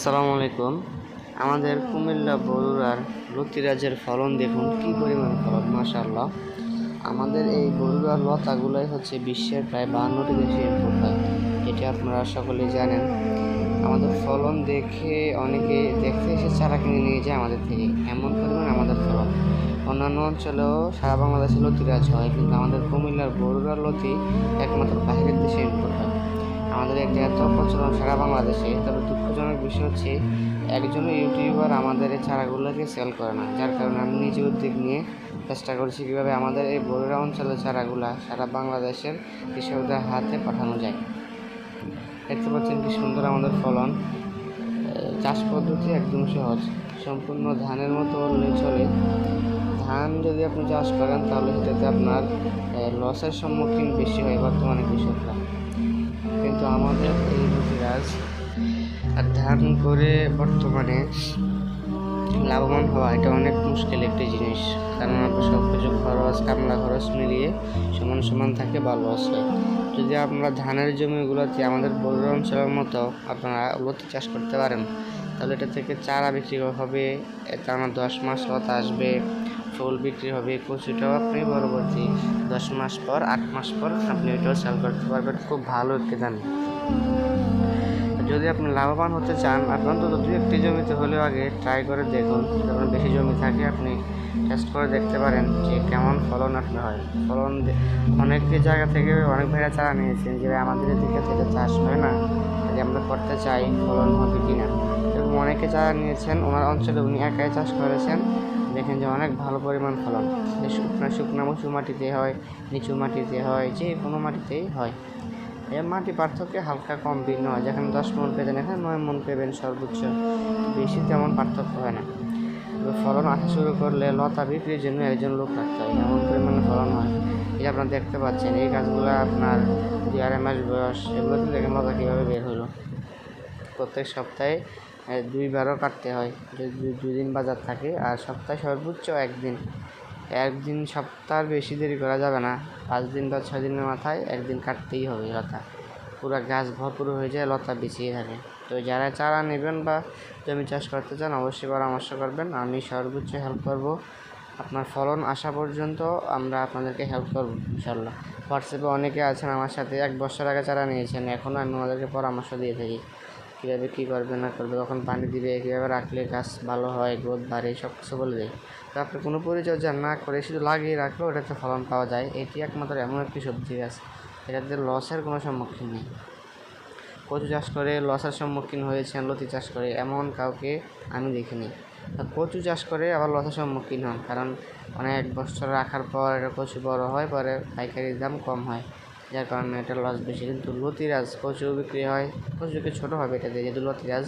আসসালামু আলাইকুম। আমাদের কুমিল্লা বরুড়ার লতিরাজের ফলন দেখুন, কি পরিমাণ ফলন, মাশাআল্লাহ। আমাদের এই বরুড়ার লতাগুলোই হচ্ছে বিশ্বের প্রায় বাহান্নটি দেশে ইম্পোর্ট হয় যেটি আপনারা সকলেই জানেন। আমাদের ফলন দেখে অনেকে দেখতে এসে চারা কিনে নিয়ে যায় আমাদের থেকে, এমন পরিমাণ আমাদের ফলন। অন্যান্য অঞ্চলেও সারা বাংলাদেশে লতিরাজ হয়, কিন্তু আমাদের কুমিল্লার বরুড়ার লতি একমাত্র বাইরের দেশে ইম্পোর্ট হয় আমাদের একটা এত প্রচলন সারা বাংলাদেশে। তবে দুঃখজনক বিষয় হচ্ছে একজনও ইউটিউবার আমাদের এই চারাগুলোকে সেল করে না। যার কারণে আমি নিজে উদ্যোগ নিয়ে চেষ্টা করছি কীভাবে আমাদের এই বরুড়া অঞ্চলের চারাগুলা সারা বাংলাদেশের কৃষকদের হাতে পাঠানো যায়। দেখতে পাচ্ছেন কি সুন্দর আমাদের ফলন। চাষ পদ্ধতি একদম সহজ। সম্পূর্ণ ধানের মতো চলে। ধান যদি আপনি চাষ করেন, তাহলে সেটাতে আপনার লসের সম্মুখীন বেশি হয় বর্তমানে কৃষকরা। কিন্তু আমাদের এই রুটিরাজ ধান করে বর্তমানে লাভবান হওয়া এটা অনেক মুশকিল একটি জিনিস। কারণ আমরা সব কিছু খরচ, কামলা খরচ মিলিয়ে সমান সমান থাকে লস হয় যদি আমরা ধানের জমিগুলোতে আমাদের বড় অঞ্চলের মতো আপনারা ওগুলোতে চাষ করতে পারেন তাহলে এটা থেকে চারা বিক্রি হবে এতে আমার দশ মাস লতা আসবে, ফুল বিক্রি হবে কচুটাও আপনি পরবর্তী দশ মাস পর, আট মাস পর আপনি ওইটাও সেল করতে পারবেন, খুব ভালো একটি দাম যদি আপনি লাভবান হতে চান, আপনি অন্তত দুই একটি জমিতে হলেও আগে ট্রাই করে দেখুন, যখন বেশি জমি থাকে আপনি টেস্ট করে দেখতে পারেন যে কেমন ফলন আপনার হয়। ফলন অনেক জায়গা থেকে অনেক ভাইরা চারা নিয়েছেন যে আমাদের এদিকে থেকে চাষ হয় না, যদি আমরা করতে চাই, ফলন হবে কি না এবং অনেকে চারা নিয়েছেন, ওনার অঞ্চলে উনি একাই চাষ করেছেন। দেখেন যে অনেক ভালো পরিমাণ ফলন। শুকনো শুকনো উঁচু মাটিতে হয়, নিচু মাটিতে হয়, যে কোনো মাটিতেই হয়। এর মাটি পার্থক্য হালকা কম, ভিন্ন হয়। যেখানে দশ মন পেতেন, এখানে নয় মন পেবেন সর্বোচ্চ। বেশি তেমন পার্থক্য হয় না। ফলন আসা শুরু করলে লতা বিক্রির জন্য একজন লোক রাখতে হয়। এমন পরিমাণে ফলন হয়। এই আপনারা দেখতে পাচ্ছেন। এই গাছগুলো আপনার দুই আড়াই মাস বয়স। এগুলোতে দেখেন লতা কীভাবে বের হলো। প্রত্যেক সপ্তাহে দুইবারও কাটতে হয়। যদি দুই বাজার থাকে আর সপ্তাহে সর্বোচ্চ একদিন। একদিন সপ্তাহ বেশি দেরি করা যাবে না। পাঁচ দিন বা ছয় দিনের মাথায় একদিন কাটতেই হবে লতা। পুরো গাছ ভরপুর হয়ে যায়, লতা বেঁচিয়ে থাকে। তো যারা চারা নেবেন বা জমি চাষ করতে চান, অবশ্যই পরামর্শ করবেন। আমি সর্বোচ্চ হেল্প করব। আপনার ফলন আসা পর্যন্ত আমরা আপনাদেরকে হেল্প করব ইনশাল্লাহ হোয়াটসঅ্যাপে অনেকে আছেন আমার সাথে, এক বছর আগে চারা নিয়েছেন এখনও আমি ওনাদেরকে পরামর্শ দিয়ে থাকি। কীভাবে কী করবে, না করবে, কখন পানি দিবে, কীভাবে রাখলে গাছ ভালো হয় গ্রোথ বাড়ে সব কিছু বলে দেয়। তো আপনি কোনো পরিচর্যা না করে শুধু লাগিয়ে রাখলেও ওটাতে ফলন পাওয়া যায়। এটি একমাত্র এমন একটি সবজি গাছ, এটাতে লসের কোনো সম্মুখীন নেই। কচু চাষ করে লসের সম্মুখীন হয়েছেন, লতি চাষ করে, এমন কাউকে আমি দেখিনি। কচু চাষ করে আবার লসের সম্মুখীন হন, কারণ অনেক বছর রাখার পর এটা কচু বড় হয়, পরে পাইকারির দাম কম হয়। যার কারণে এটা লস বেশি, কিন্তু লতিরাজ প্রচুর বিক্রি হয়। কচুকে ছোটো হবে এটা দিয়ে, যেহেতু লতিরাজ